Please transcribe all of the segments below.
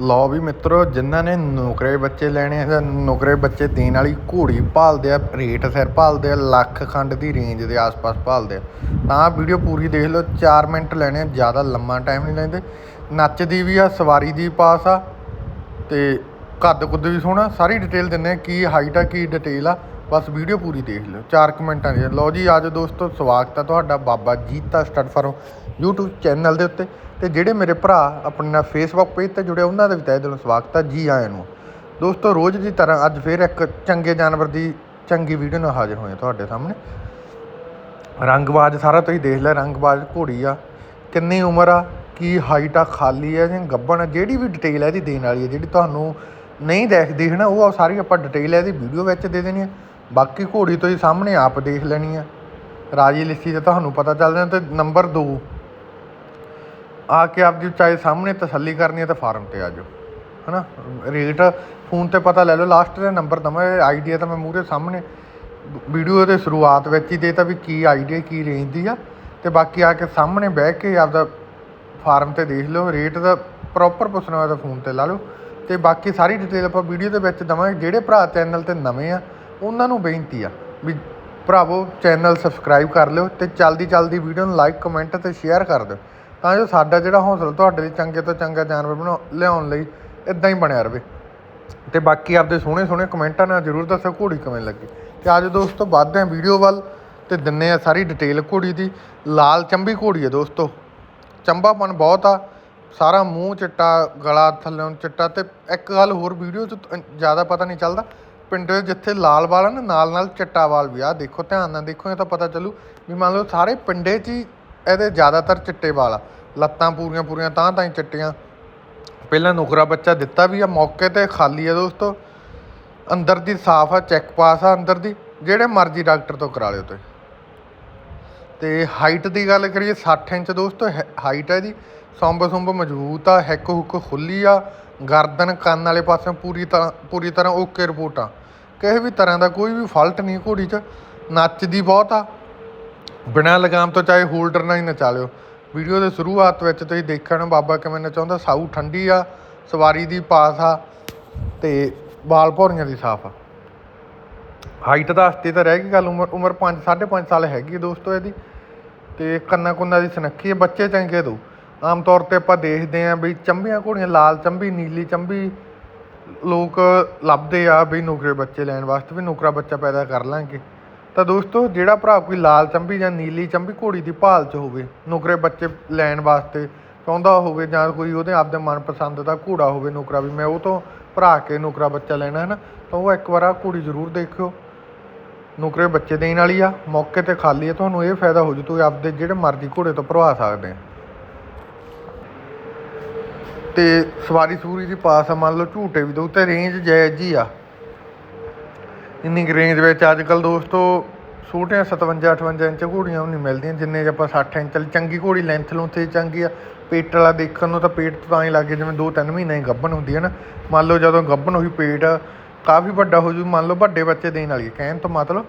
ਲਓ ਵੀ ਮਿੱਤਰੋ, ਜਿਨ੍ਹਾਂ ਨੇ ਨੌਕਰੇ ਬੱਚੇ ਲੈਣੇ ਆ ਜਾਂ ਨੌਕਰੇ ਬੱਚੇ ਦੇਣ ਵਾਲੀ ਘੋੜੀ ਭਾਲਦੇ ਆ, ਰੇਟ ਸਿਰ ਭਾਲਦੇ ਆ, ਲੱਖ ਖੰਡ ਦੀ ਰੇਂਜ ਦੇ ਆਸ-ਪਾਸ ਭਾਲਦੇ ਆ। ਤਾਂ ਵੀਡੀਓ ਪੂਰੀ ਦੇਖ ਲਓ 4 ਮਿੰਟ ਲੈਣੇ ਆ, ਜ਼ਿਆਦਾ ਲੰਮਾ ਟਾਈਮ ਨਹੀਂ ਲੈਂਦੇ। ਨੱਚਦੀ ਵੀ ਆ, ਸਵਾਰੀ ਦੀ ਪਾਸ ਆ, ਤੇ ਕੱਦ ਕੁੱਦ ਵੀ ਸੋਹਣਾ। ਸਾਰੀ ਡਿਟੇਲ ਦਿੰਨੇ ਆ, ਕੀ ਹਾਈਟ ਆ, ਕੀ ਡਿਟੇਲ ਆ। ਬਸ ਵੀਡੀਓ ਪੂਰੀ ਦੇਖ ਲਿਓ 4 ਮਿੰਟਾਂ ਦੀ। ਲਓ ਜੀ ਆਜੋ ਦੋਸਤੋ, ਸਵਾਗਤ ਆ ਤੁਹਾਡਾ, Baba Jita stud farm YouTube channel ਦੇ ਉੱਤੇ। ਅਤੇ ਜਿਹੜੇ ਮੇਰੇ ਭਰਾ ਆਪਣੇ ਨਾਲ ਫੇਸਬੁੱਕ ਪੇਜ ਤੇ ਜੁੜੇ, ਉਹਨਾਂ ਦਾ ਵੀ ਤਹਿ ਦਿਲੋਂ ਸਵਾਗਤ ਆ, ਜੀ ਆਇਆਂ ਨੂੰ। ਦੋਸਤੋ, ਰੋਜ਼ ਦੀ ਤਰ੍ਹਾਂ ਅੱਜ ਫਿਰ ਇੱਕ ਚੰਗੇ ਜਾਨਵਰ ਦੀ ਚੰਗੀ ਵੀਡੀਓ ਨਾਲ ਹਾਜ਼ਰ ਹੋਏ ਤੁਹਾਡੇ ਸਾਹਮਣੇ। ਰੰਗਬਾਜ਼ ਸਾਰਾ ਤੁਸੀਂ ਦੇਖ ਲਿਆ, ਰੰਗਬਾਜ਼ ਘੋੜੀ ਆ। ਕਿੰਨੀ ਉਮਰ ਆ, ਕੀ ਹਾਈਟ ਆ, ਖਾਲੀ ਆ, ਜਾਂ ਗੱਬਣ ਆ, ਜਿਹੜੀ ਵੀ ਡਿਟੇਲ ਹੈ ਇਹਦੀ ਦੇਣ ਵਾਲੀ ਹੈ ਜਿਹੜੀ ਤੁਹਾਨੂੰ ਨਹੀਂ ਦੇਖਦੀ ਹੈ ਨਾ ਉਹ ਸਾਰੀ ਆਪਾਂ ਡਿਟੇਲ ਇਹਦੀ ਵੀਡੀਓ ਵਿੱਚ ਦੇ ਦੇਣੀ ਆ। ਬਾਕੀ ਘੋੜੀ ਤੁਸੀਂ ਸਾਹਮਣੇ ਆਪ ਦੇਖ ਲੈਣੀ ਆ। ਰਾਜੀ ਲਿੱਸੀ ਤੇ ਤੁਹਾਨੂੰ ਪਤਾ ਚੱਲ ਜਾਣਾ ਤੇ ਨੰਬਰ 2 ਆ ਕੇ ਆਪਦੀ ਚਾਹੇ ਸਾਹਮਣੇ ਤਸੱਲੀ ਕਰਨੀ ਹੈ ਤਾਂ ਫਾਰਮ ਤੇ ਆ ਜਾਓ, ਹਨਾ? ਰੇਟ ਫੋਨ ਤੇ ਪਤਾ ਲੈ ਲਓ ਲਾਸਟ ਦਾ ਨੰਬਰ ਦਵਾਂ ਆਈਡੀਆ ਤਾਂ ਮੈਂ ਮੂਹਰੇ ਸਾਹਮਣੇ ਵੀਡੀਓ ਦੇ ਸ਼ੁਰੂਆਤ ਵਿੱਚ ਹੀ ਦੇਤਾ ਵੀ ਕੀ ਆਈਡੀਆ ਕੀ ਰੇਂਜ ਦੀ ਆ। ਤੇ ਬਾਕੀ ਆ ਕੇ ਸਾਹਮਣੇ ਬਹਿ ਕੇ ਆਪਦਾ ਫਾਰਮ ਤੇ ਦੇਖ ਲਓ ਰੇਟ ਦਾ ਪ੍ਰੋਪਰ ਪੁੱਛਣਾ ਹੋਇਆ ਤਾਂ ਫੋਨ ਤੇ ਲਾ ਲਓ। ਤੇ ਬਾਕੀ ਸਾਰੀ ਡਿਟੇਲ ਆਪਾਂ ਵੀਡੀਓ ਦੇ ਵਿੱਚ ਦਵਾਂਗੇ, ਜਿਹੜੇ ਭਰਾ ਚੈਨਲ ਤੇ ਨਵੇਂ ਆ, ਉਹਨਾਂ ਨੂੰ ਬੇਨਤੀ ਆ ਵੀ ਭਰਾਵੋ ਚੈਨਲ ਸਬਸਕ੍ਰਾਈਬ ਕਰ ਲਿਓ ਤੇ ਚਲਦੀ ਚਲਦੀ ਵੀਡੀਓ ਨੂੰ ਲਾਈਕ ਕਮੈਂਟ ਤੇ ਸ਼ੇਅਰ ਕਰ ਦਿਓ। ਤਾਂ ਜੋ ਸਾਡਾ ਜਿਹੜਾ ਹੌਸਲਾ ਤੁਹਾਡੇ ਲਈ ਚੰਗੇ ਤੋਂ ਚੰਗਾ ਜਾਨਵਰ ਬਣਾ ਲਿਆਉਣ ਲਈ ਇਦਾਂ ਹੀ ਬਣਿਆ ਰਵੇ। ਤੇ ਬਾਕੀ ਆਪਦੇ ਸੋਹਣੇ ਸੋਹਣੇ ਕਮੈਂਟਾਂ ਨਾਲ ਜਰੂਰ ਦੱਸੋ ਘੋੜੀ ਕਿਵੇਂ ਲੱਗੀ। ਤੇ ਅੱਜ ਦੋਸਤੋ ਵੱਧਦੇ ਆ ਵੀਡੀਓ ਵੱਲ, ਤੇ ਦਿੰਨੇ ਆ ਸਾਰੀ ਡਿਟੇਲ ਘੋੜੀ ਦੀ। ਲਾਲ ਚੰਬੀ ਘੋੜੀ ਹੈ ਦੋਸਤੋ। ਚੰਬਾਪਨ ਬਹੁਤ ਆ, ਸਾਰਾ ਮੂੰਹ ਚਿੱਟਾ, ਗਲਾ ਥੱਲੋਂ ਚਿੱਟਾ ਤੇ ਇੱਕ ਗੱਲ ਹੋਰ ਵੀਡੀਓ 'ਚ ਜ਼ਿਆਦਾ ਪਤਾ ਨਹੀਂ ਚੱਲਦਾ। ਪਿੰਡ ਦੇ ਜਿੱਥੇ ਲਾਲ ਵਾਲ ਆ ਨਾ ਨਾਲ ਨਾਲ ਚਿੱਟਾ ਵਾਲ ਵੀ ਆ। ਦੇਖੋ, ਧਿਆਨ ਨਾਲ ਦੇਖੋ, ਇਹ ਤਾਂ ਪਤਾ ਚੱਲੂ ਵੀ ਮੰਨ ਲਓ ਸਾਰੇ ਪਿੰਡੇ 'ਚ ਹੀ ਇਹਦੇ ਜ਼ਿਆਦਾਤਰ ਚਿੱਟੇ ਵਾਲ ਆ। ਲੱਤਾਂ ਪੂਰੀਆਂ ਪੂਰੀਆਂ ਤਾਂ ਤਾਂ ਹੀ ਚਿੱਟੀਆਂ। ਪਹਿਲਾਂ ਨੁਕਰਾ ਬੱਚਾ ਦਿੱਤਾ ਵੀ ਆ, ਮੌਕੇ ਤੇ ਖਾਲੀ ਆ ਦੋਸਤੋ। ਅੰਦਰ ਦੀ ਸਾਫ਼ ਆ, ਚੈੱਕ ਪਾਸ ਆ ਅੰਦਰ ਦੀ, ਜਿਹੜੇ ਮਰਜ਼ੀ ਡਾਕਟਰ ਤੋਂ ਕਰਾ ਲਿਓ ਤੁਸੀਂ। ਤੇ ਹਾਈਟ ਦੀ ਗੱਲ ਕਰੀਏ 60 ਇੰਚ ਦੋਸਤੋ ਹਾਈਟ ਹੈ ਜੀ ਸੰਬ ਸੰਬ ਮਜ਼ਬੂਤ ਆ, ਹਿੱਕ ਹੁੱਕ ਖੁੱਲੀ ਆ। ਗਰਦਨ ਕੰਨ ਵਾਲੇ ਪਾਸੇ ਪੂਰੀ ਤਰ੍ਹਾਂ ਪੂਰੀ ਤਰ੍ਹਾਂ ਓਕੇ ਰਿਪੋਰਟ ਆ। ਕਿਸੇ ਵੀ ਤਰ੍ਹਾਂ ਦਾ ਕੋਈ ਵੀ ਫਾਲਟ ਨਹੀਂ ਘੋੜੀ 'ਚ। ਨੱਚਦੀ ਬਹੁਤ ਆ ਬਿਨਾਂ ਲਗਾਮ ਤੋਂ ਚਾਹੇ ਹੋਲਡਰ ਨਾਲ ਹੀ ਨਚਾ ਲਿਓ ਵੀਡੀਓ ਦੇ ਸ਼ੁਰੂਆਤ ਵਿੱਚ ਤੁਸੀਂ ਦੇਖਿਆ ਨਾ ਬਾਬਾ ਕਿਵੇਂ ਨਚਾਉਂਦਾ, ਸਾਊ ਠੰਡੀ ਆ, ਸਵਾਰੀ ਦੀ ਪਾਸ ਆ ਤੇ ਵਾਲ ਭੌਰੀਆਂ ਦੀ ਸਾਫ਼ ਆ। ਹਾਈਟ ਦਾ ਹਸਤੇ ਤਾਂ ਰਹਿ ਗਈ ਗੱਲ, ਉਮਰ ਉਮਰ 5 5.5 ਸਾਲ ਹੈਗੀ ਦੋਸਤੋ ਇਹਦੀ। ਤੇ ਕੰਨਾਂ ਕੁੰਨਾਂ ਦੀ ਸੁਨੱਖੀ ਹੈ ਬੱਚੇ ਚੰਗੇ ਦੋ। ਆਮ ਤੌਰ ਤੇ ਆਪਾਂ ਦੇਖਦੇ ਆਂ ਵੀ ਚੰਬੀਆਂ ਘੋੜੀਆਂ, ਲਾਲ ਚੰਬੀ, ਨੀਲੀ ਚੰਬੀ ਲੋਕ ਲੱਭਦੇ ਆ ਵੀ ਨੁਕਰੇ ਬੱਚੇ ਲੈਣ ਵਾਸਤੇ, ਵੀ ਨੌਕਰਾ ਬੱਚਾ ਪੈਦਾ ਕਰ ਲਾਂਗੇ। ਤਾਂ ਦੋਸਤੋ, ਜਿਹੜਾ ਭਰਾ ਕੋਈ ਲਾਲ ਚੰਬੀ ਜਾਂ ਨੀਲੀ ਚੰਬੀ ਘੋੜੀ ਦੀ ਭਾਲ 'ਚ ਹੋਵੇ, ਨੁਕਰੇ ਬੱਚੇ ਲੈਣ ਵਾਸਤੇ ਚਾਹੁੰਦਾ ਹੋਵੇ ਜਾਂ ਕੋਈ ਉਹਦੇ ਆਪਦੇ ਮਨਪਸੰਦ ਦਾ ਘੋੜਾ ਹੋਵੇ ਨੁਕਰਾ ਵੀ, ਮੈਂ ਉਹ ਤੋਂ ਭਰਾ ਕੇ ਨੁਕਰਾ ਬੱਚਾ ਲੈਣਾ ਹੈ ਨਾ, ਤਾਂ ਉਹ ਇੱਕ ਵਾਰ ਆ ਘੋੜੀ ਜ਼ਰੂਰ ਦੇਖਿਓ। ਨੁਕਰੇ ਬੱਚੇ ਦੇਣ ਵਾਲੀ ਆ, ਮੌਕੇ ਤੇ ਖਾਲੀ ਆ, ਤੁਹਾਨੂੰ ਇਹ ਫਾਇਦਾ ਹੋ ਜੂ, ਤੁਸੀਂ ਆਪਦੇ ਜਿਹੜੇ ਮਰਜ਼ੀ ਘੋੜੇ ਤੋਂ ਭਰਵਾ ਸਕਦੇ ਆ ਤੇ ਸਵਾਰੀ ਸੂਰੀ ਦੀ ਪਾਸ ਆ, ਮੰਨ ਲਓ ਝੂਟੇ ਵੀ ਦੋ, ਤੇ ਰੇਂਜ ਜਾਇਜ਼ ਜੀ ਆ। ਇੰਨੀ ਕੁ ਰੇਂਜ ਵਿੱਚ ਅੱਜ ਕੱਲ ਦੋਸਤੋ ਛੋਟੀਆਂ 57 58 ਇੰਚ ਘੋੜੀਆਂ ਵੀ ਨਹੀਂ ਮਿਲਦੀਆਂ, ਜਿੰਨੇ ਆਪਾਂ 60 ਇੰਚ ਵਾਲੀ ਚੰਗੀ ਘੋੜੀ ਲੈਂਥ ਲੂੰਥ ਤੇ ਚੰਗੀ ਆ, ਪੇਟ ਵਾਲਾ ਦੇਖਣ ਨੂੰ ਤਾਂ ਪੇਟ ਤਾਂ ਹੀ ਲੱਗੇ ਜਿਵੇਂ 2-3 ਮਹੀਨੇ ਹੀ ਗੱਭਣ ਹੁੰਦੀ ਹੈ ਨਾ। ਮੰਨ ਲਓ ਜਦੋਂ ਗੱਭਣ ਹੋਈ ਪੇਟ ਕਾਫੀ ਵੱਡਾ ਹੋ ਜੂ, ਮੰਨ ਲਓ ਵੱਡੇ ਬੱਚੇ ਦੇਣ ਵਾਲੀ ਕਹਿਣ ਤੋਂ ਮਤਲਬ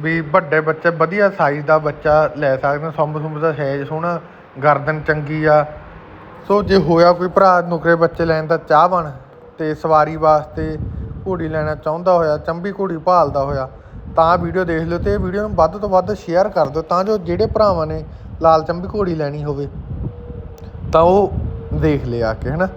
ਵੀ ਵੱਡੇ ਬੱਚੇ ਵਧੀਆ ਸਾਈਜ਼ ਦਾ ਬੱਚਾ ਲੈ ਸਕਦੇ ਹੋ ਸੰਭ ਦਾ ਸਾਈਜ਼ ਸੋਹਣਾ, ਗਰਦਨ ਚੰਗੀ ਆ। ਸੋ ਜੇ ਹੋਇਆ ਕੋਈ ਭਰਾ, ਨੁਕਰੇ ਬੱਚੇ ਲੈਣ ਦਾ ਚਾਹਵਾਨ ਤੇ ਸਵਾਰੀ ਵਾਸਤੇ ਘੋੜੀ ਲੈਣਾ ਚਾਹੁੰਦਾ ਹੋਇਆ, ਚੰਬੀ ਘੋੜੀ ਭਾਲਦਾ ਹੋਇਆ, ਤਾਂ ਵੀਡੀਓ ਦੇਖ ਲਿਓ ਤੇ ਇਹ ਵੀਡੀਓ ਨੂੰ ਵੱਧ ਤੋਂ ਵੱਧ ਸ਼ੇਅਰ ਕਰ ਦਿਓ ਤਾਂ ਜੋ ਜਿਹੜੇ ਭਰਾਵਾਂ ਨੇ ਲਾਲ ਚੰਬੀ ਘੋੜੀ ਲੈਣੀ ਹੋਵੇ, ਤਾਂ ਉਹ ਦੇਖ ਲਿਆ ਕੇ, ਹਨਾ?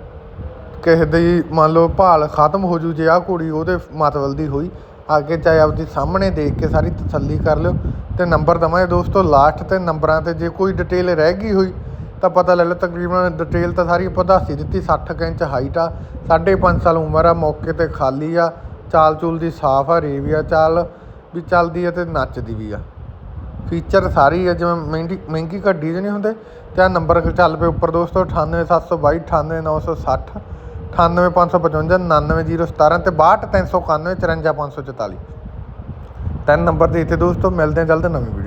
ਕਿਸੇ ਦੀ ਮੰਨ ਲਓ ਭਾਲ ਖਤਮ ਹੋ ਜੂ, ਜੇ ਆਹ ਘੋੜੀ ਉਹਦੇ ਮਤਵਲ ਦੀ ਹੋਈ, ਅੱਗੇ ਚਾਹੇ ਆਪਦੀ ਸਾਹਮਣੇ ਦੇਖ ਕੇ ਸਾਰੀ ਤਸੱਲੀ ਕਰ ਲਿਓ ਤੇ ਨੰਬਰ ਦਵਾਂਗੇ ਦੋਸਤੋ ਲਾਸਟ ਤੇ ਨੰਬਰਾਂ ਤੇ ਜੇ ਕੋਈ ਡਿਟੇਲ ਰਹਿ ਗਈ ਹੋਈ ਤਾਂ ਪਤਾ ਲੈ ਲਓ ਤਕਰੀਬਨ ਡਿਟੇਲ ਤਾਂ ਸਾਰੀ ਆਪਾਂ ਦੱਸ ਹੀ ਦਿੱਤੀ 60 ਕੁ ਇੰਚ ਹਾਈਟ ਆ 5.5 ਸਾਲ ਉਮਰ ਆ, ਮੌਕੇ ਤੇ ਖਾਲੀ ਆ, ਚਾਲ ਚੂਲ ਦੀ ਸਾਫ਼ ਆ ਰੇਵੀਆ ਚਾਲ, ਵੀ ਚੱਲਦੀ ਆ ਤੇ ਨੱਚਦੀ ਵੀ ਆ। ਫੀਚਰ ਸਾਰੀ ਆ, ਜਿਵੇਂ ਮਹਿੰਗੀ ਮਹਿੰਗੀ ਗੱਡੀ ਜਿਹੇ ਨਹੀਂ ਹੁੰਦੇ, ਤੇ ਆ ਨੰਬਰ ਚੱਲ ਪਏ ਉੱਪਰ ਦੋਸਤੋ 98722 98960 98555 99017 ਤੇ 62391 54544 ਤਿੰਨ ਨੰਬਰ ਦੇ ਇੱਥੇ ਦੋਸਤੋ, ਮਿਲਦੇ ਆ ਜਲਦ ਨਵੀਂ ਵੀਡੀਓ